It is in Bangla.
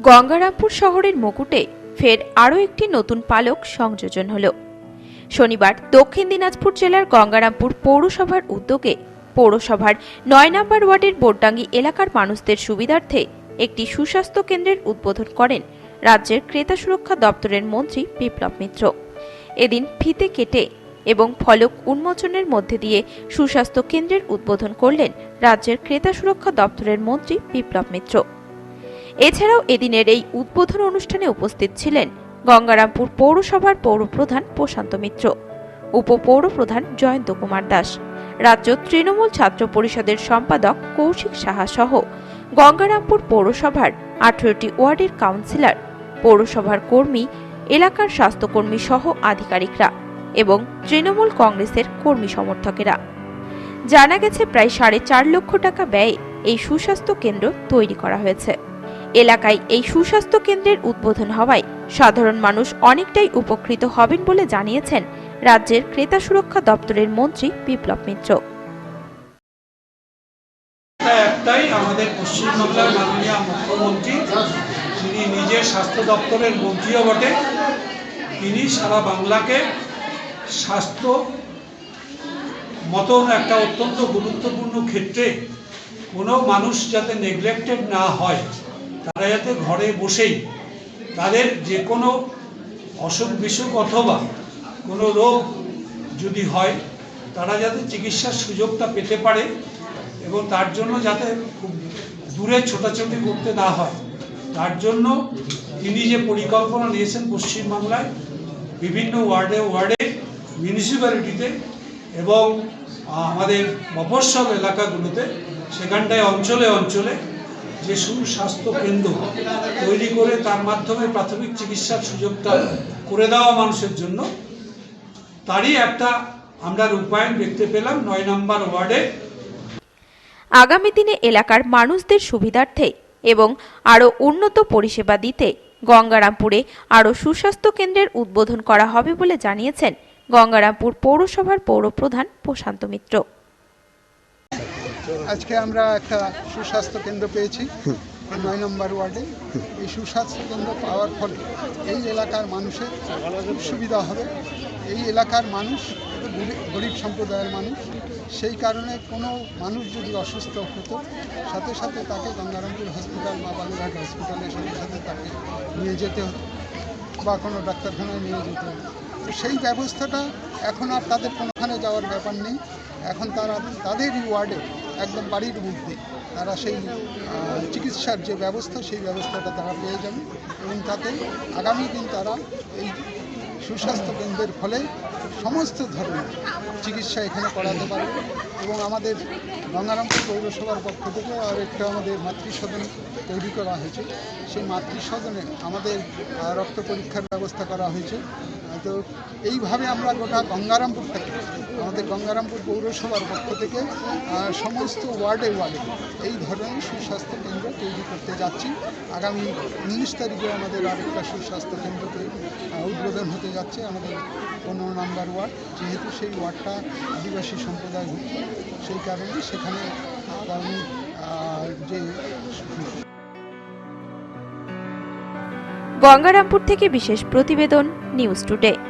গঙ্গারামপুর শহরের মুকুটে ফের আরও একটি নতুন পালক সংযোজন হল। শনিবার দক্ষিণ দিনাজপুর জেলার গঙ্গারামপুর পৌরসভার উদ্যোগে পৌরসভার নয় নম্বর ওয়ার্ডের বোরডাঙ্গি এলাকার মানুষদের সুবিধার্থে একটি সুস্বাস্থ্য কেন্দ্রের উদ্বোধন করেন রাজ্যের ক্রেতা সুরক্ষা দপ্তরের মন্ত্রী বিপ্লব মিত্র। এদিন ফিতে কেটে এবং ফলক উন্মোচনের মধ্যে দিয়ে সুস্বাস্থ্য কেন্দ্রের উদ্বোধন করলেন রাজ্যের ক্রেতা সুরক্ষা দপ্তরের মন্ত্রী বিপ্লব মিত্র। এছাড়াও এদিনের এই উদ্বোধন অনুষ্ঠানে উপস্থিত ছিলেন গঙ্গারামপুর পৌরসভার পৌরপ্রধান প্রশান্ত মিত্র, উপপৌরপ্রধান জয়ন্ত কুমার দাস, রাজ্য তৃণমূল ছাত্র পরিষদের সম্পাদক কৌশিক সাহা সহ গঙ্গারামপুর পৌরসভার আঠেরোটি ওয়ার্ডের কাউন্সিলর, পৌরসভার কর্মী, এলাকার স্বাস্থ্যকর্মী সহ আধিকারিকরা। এবং তৃণমূল কংগ্রেসের কর্মী সমর্থকেরা। জানা গেছে প্রায় সাড়ে চার লক্ষ টাকা ব্যয়ে এই সুস্বাস্থ্য কেন্দ্র তৈরি করা হয়েছে। এলাকায় এই সুস্বাস্থ্য কেন্দ্রের উদ্বোধন হওয়ায় সাধারণ মানুষ অনেকটাই উপকৃত হবেন বলে জানিয়েছেন রাজ্যের ক্রেতা সুরক্ষা দপ্তরের মন্ত্রী বিপ্লব মিত্র। একটাই আমাদের মাননীয় মুখ্যমন্ত্রী, যিনি নিজে স্বাস্থ্য দপ্তরের মন্ত্রীও বটে। তিনি সারা বাংলাকে স্বাস্থ্য মতন একটা অত্যন্ত গুরুত্বপূর্ণ ক্ষেত্রে কোনো মানুষ যাতে নেগলেক্টেড না হয়, তারা যাতে ঘরে বসেই তাদের যে কোনো অসুখ বিসুখ অথবা কোনো রোগ যদি হয়, তারা যাতে চিকিৎসার সুযোগটা পেতে পারে এবং তার জন্য যাতে খুব দূরে ছোটাছুটি করতে না হয়। তার জন্য তিনি যে পরিকল্পনা নিয়েছেন পশ্চিমবাংলায়, বিভিন্ন ওয়ার্ডে ওয়ার্ডে মিউনিসিপ্যালিটিতে এবং আমাদের মফস্বল এলাকাগুলোতে, সেখানটায় অঞ্চলে অঞ্চলে যে সুস্বাস্থ্য কেন্দ্র তৈরি করে তার মাধ্যমে প্রাথমিক চিকিৎসার সুযোগটা করে দেওয়া মানুষের জন্য, তারই একটা আমরা রূপায়ণ দেখতে পেলাম নয় নম্বর ওয়ার্ডে। আগামী দিনে এলাকার মানুষদের সুবিধার্থে এবং আরও উন্নত পরিষেবা দিতে গঙ্গারামপুরে আরও সুস্বাস্থ্য কেন্দ্রের উদ্বোধন করা হবে বলে জানিয়েছেন গঙ্গারামপুর পৌরসভার পৌরপ্রধান প্রশান্ত মিত্র। আজকে আমরা একটা সুস্বাস্থ্য কেন্দ্র পেয়েছি, নয় নম্বর ওয়ার্ডে। এই সুস্বাস্থ্য কেন্দ্র পাওয়ার ফলে এই এলাকার মানুষের সুবিধা হবে। এই এলাকার মানুষ, গরিব- সম্প্রদায়ের মানুষ, সেই কারণে কোনো মানুষ যদি অসুস্থ হতো, সাথে সাথে তাকে গঙ্গারামপুর হসপিটাল বা বালুরঘাট হসপিটালের সাথে সাথে তাকে নিয়ে যেতে হতো বা কোনো ডাক্তারখানায় নিয়ে যেতে হতো। সেই ব্যবস্থাটা এখন আর তাদের কোনোখানে যাওয়ার ব্যাপার নেই। এখন তারা তাদেরই ওয়ার্ডে একদম বাড়ির মধ্যে তারা সেই চিকিৎসার যে ব্যবস্থা, সেই ব্যবস্থাটা তারা পেয়ে যাবে এবং তাতে আগামী দিন তারা এই সুস্বাস্থ্য কেন্দ্রের ফলে সমস্ত ধরনের চিকিৎসা এখানে করাতে পারবে এবং আমাদের গঙ্গারামপুর পৌরসভার পক্ষ থেকে আর একটা আমাদের মাতৃসদন তৈরি করা হয়েছে। সেই মাতৃসদনে আমাদের রক্ত পরীক্ষার ব্যবস্থা করা হয়েছে। তো এইভাবে আমরা গোটা গঙ্গারামপুর থেকে, আমাদের গঙ্গারামপুর পৌরসভার পক্ষ থেকে সমস্ত ওয়ার্ডে ওয়ার্ডে এই ধরনের সুস্বাস্থ্য কেন্দ্র তৈরি করতে যাচ্ছি। আগামী উনিশ তারিখে আমাদের আরেকটা সুস্বাস্থ্য কেন্দ্র তৈরি উদ্বোধন হতে যাচ্ছে আমাদের পনেরো নম্বর ওয়ার্ড। যেহেতু সেই ওয়ার্ডটা আদিবাসী সম্প্রদায় ভুক্ত সেই কারণে সেখানে আগামী যে গঙ্গারামপুর থেকে বিশেষ প্রতিবেদন news today.